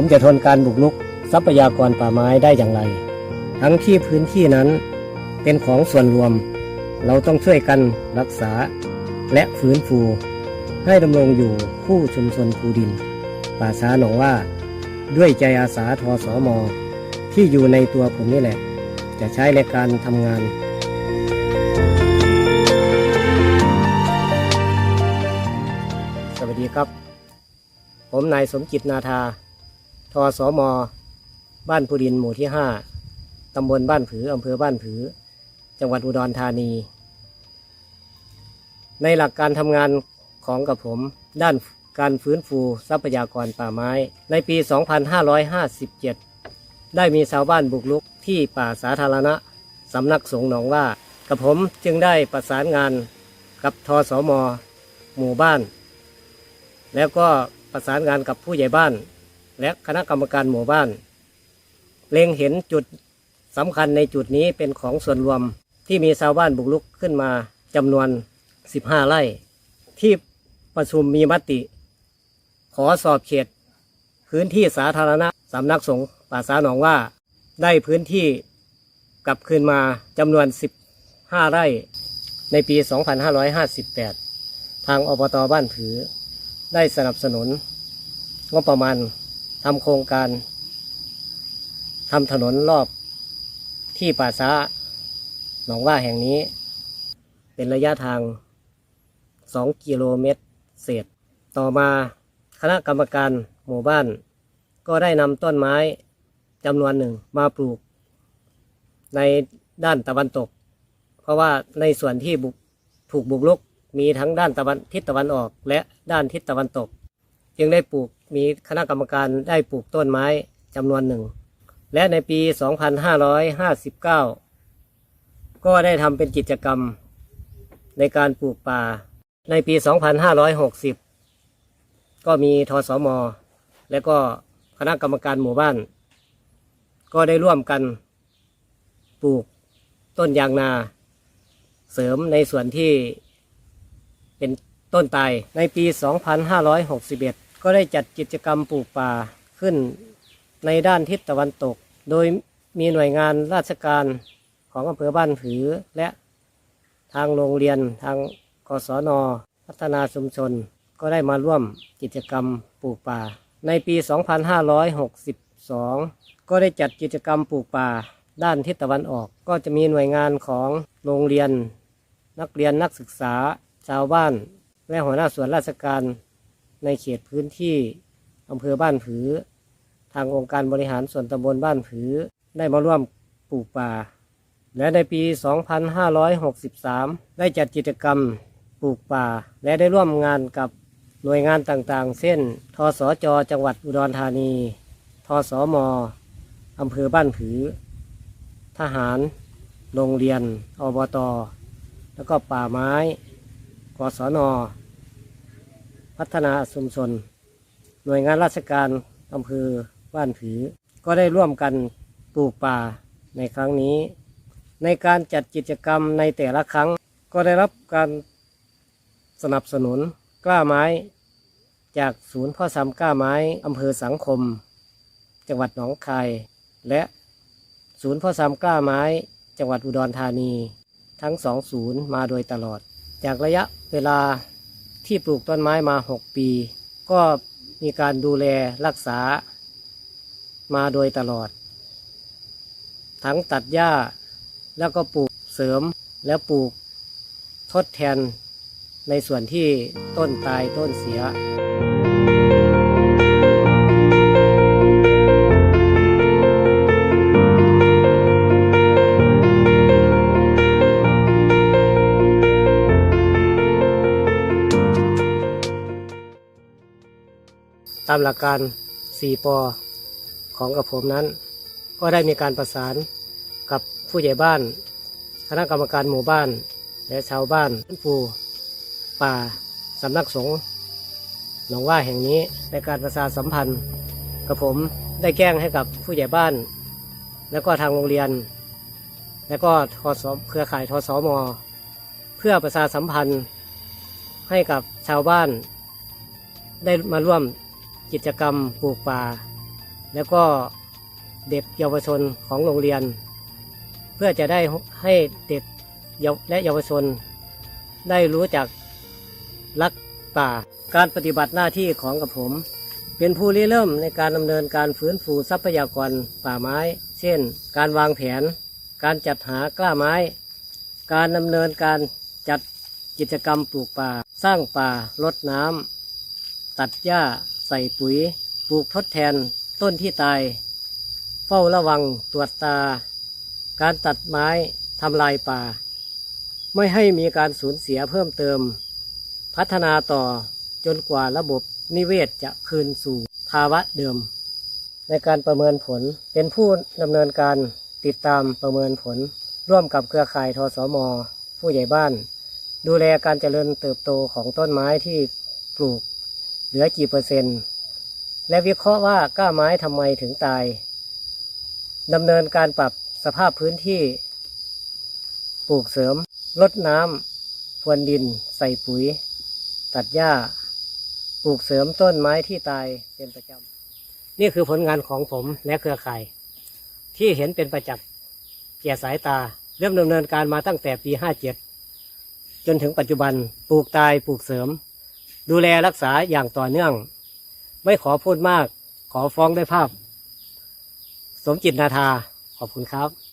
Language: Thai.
ผมจะทนการบุกรุกทรัพยากรป่าไม้ได้อย่างไร ทั้งที่พื้นที่นั้นเป็นของส่วนรวม เราต้องช่วยกันรักษาและฟื้นฟู ให้ดำรงอยู่คู่ชุมชนภูดิน ป่าช้าหนองว่า ด้วยใจอาสาทอสอมอที่อยู่ในตัวผมนี่แหละ จะใช้ในการทำงานสวัสดีครับ ผมนายสมจิตนาธา ทอสอมอบ้านภูดินหมู่ที่ห้าตำบลบ้านผืออำเภอบ้านผือ จังหวัดอุดรธานี ในหลักการทำงานของกับผม ด้านการฟื้นฟูทรัพยากรป่าไม้ ในปี 2557 ได้มีชาวบ้านบุกรุกที่ป่าสาธารณะสำนักสงฆ์หนองว่า กับผมจึงได้ประสานงานกับทสม หมู่บ้าน แล้วก็ประสานงานกับผู้ใหญ่บ้าน และคณะกรรมการหมู่บ้าน เล็งเห็นจุดสำคัญในจุดนี้เป็นของส่วนรวมที่มีชาวบ้านบุกรุกขึ้นมาจำนวน 15 ไร่ ที่ประชุมมีมติ ขอสอบเขต พื้นที่สาธารณะสำนักสงฆ์ป่าสาหนองว่า ได้พื้นที่กลับคืนมาจำนวน 15 ไร่ ในปี 2558 ทางอบตบ้านผือ ได้สนับสนุนงบประมาณ ทำโครงการทำถนนรอบที่ป่าช้าหนองว่าแห่งนี้ เป็นระยะทาง 2 กิโลเมตรเศษ ต่อมาคณะกรรมการหมู่บ้าน ก็ได้นำต้นไม้จำนวนหนึ่งมาปลูก ในด้านตะวันตก เพราะว่าในส่วนที่บุกถูกบุกรุกมีทั้งด้านตะวันทิศตะวันออกและด้านทิศตะวันตก จึงได้ปลูก มีคณะกรรมการได้ปลูกต้นไม้จำนวนหนึ่ง และในปี 2559 ก็ได้ทำเป็นกิจกรรมในการปลูกป่า ในปี 2560 ก็มีทสม และก็คณะกรรมการหมู่บ้าน ก็ได้ร่วมกันปลูกต้นยางนา เสริมในส่วนที่เป็นต้นตายในปี 2561 ก็ได้จัดกิจกรรมปลูกป่าขึ้นในด้านทิศตะวันตก โดยมีหน่วยงานราชการของอำเภอบ้านผือ และทางโรงเรียนทางกศน พัฒนาชุมชน ก็ได้มาร่วมกิจกรรมปลูกป่า ในปี 2562 ก็ได้จัดกิจกรรมปลูกป่า ด้านทิศตะวันออก ก็จะมีหน่วยงานของโรงเรียน นักเรียนนักศึกษา ชาวบ้าน และหัวหน้าส่วนราชการ ในเขตพื้นที่อำเภอบ้านผือ ทางองค์การบริหารส่วนตำบลบ้านผือ ได้มาร่วมปลูกป่า และในปี 2563 ได้จัดกิจกรรมปลูกป่า และได้ร่วมงานกับหน่วยงานต่างๆ เช่น ทสจ จังหวัดอุดรธานี ทสมอำเภอบ้านผือ ทหาร โรงเรียน อบต แล้วก็ป่าไม้ กศน พัฒนาชุมชน หน่วยงานราชการอำเภอบ้านผือ ก็ได้ร่วมกันปลูกป่าในครั้งนี้ ในการจัดกิจกรรมในแต่ละครั้ง ก็ได้รับการสนับสนุนกล้าไม้ จากศูนย์พ่อซ้ำกล้าไม้อำเภอสังคม จังหวัดหนองคาย และศูนย์พ่อซ้ำกล้าไม้ จังหวัดอุดรธานี ทั้งสองศูนย์มาโดยตลอด จากระยะเวลา ที่ปลูกต้นไม้มา6ปี ก็มีการดูแลรักษามาโดยตลอด ทั้งตัดหญ้าแล้วก็ปลูกเสริมและปลูกทดแทนในส่วนที่ต้นตายต้นเสียามหลักการ 4 ปอของกับผมนั้น ก็ได้มีการประสานกับผู้ใหญ่บ้าน คณะกรรมการหมู่บ้าน และชาวบ้านฟื้นฟูป่าสำนักสงฆ์หนองว่าแห่งนี้ในการประชาสัมพันธ์กับผมได้แจ้งให้กับผู้ใหญ่บ้าน แล้วก็ทางโรงเรียน แล้วก็ทศเครือข่ายทศมเพื่อประชาสัมพันธ์ให้กับชาวบ้าน ได้มาร่วม กิจกรรมปลูกป่า แล้วก็เด็กเยาวชนของโรงเรียน เพื่อจะได้ให้เด็กและเยาวชน ได้รู้จักรักป่า การปฏิบัติหน้าที่ของกับผม เป็นผู้ริเริ่มในการดำเนินการฟื้นฟูทรัพยากรป่าไม้ เช่น การวางแผน การจัดหากล้าไม้ การดำเนินการจัดกิจกรรมปลูกป่า สร้างป่า รดน้ำ ตัดหญ้า ใส่ปุ๋ย ปลูกทดแทนต้นที่ตาย เฝ้าระวังตรวจตา การตัดไม้ทำลายป่า ไม่ให้มีการสูญเสียเพิ่มเติม พัฒนาต่อจนกว่าระบบนิเวศจะคืนสู่ภาวะเดิม ในการประเมินผลเป็นผู้ดำเนินการติดตามประเมินผล ร่วมกับเครือข่ายทสม ผู้ใหญ่บ้าน ดูแลการเจริญเติบโตของต้นไม้ที่ปลูก เหลือกี่เปอร์เซ็นต์ และวิเคราะห์ว่าก้าไม้ทำไมถึงตายดำเนินการปรับสภาพพื้นที่ ปลูกเสริมลดน้ำพรวนดิน ใส่ปุ๋ย ตัดหญ้า ปลูกเสริมต้นไม้ที่ตายเป็นประจำนี่คือผลงานของผมและเครือข่าย ที่เห็นเป็นประจักษ์แก่สายตา เริ่มดำเนินการมาตั้งแต่ปี 57 จนถึงปัจจุบันปลูกตายปลูกเสริม ดูแลรักษาอย่างต่อเนื่อง ไม่ขอพูดมาก ขอฟ้องด้วยภาพ สมจิตนาทา ขอบคุณครับ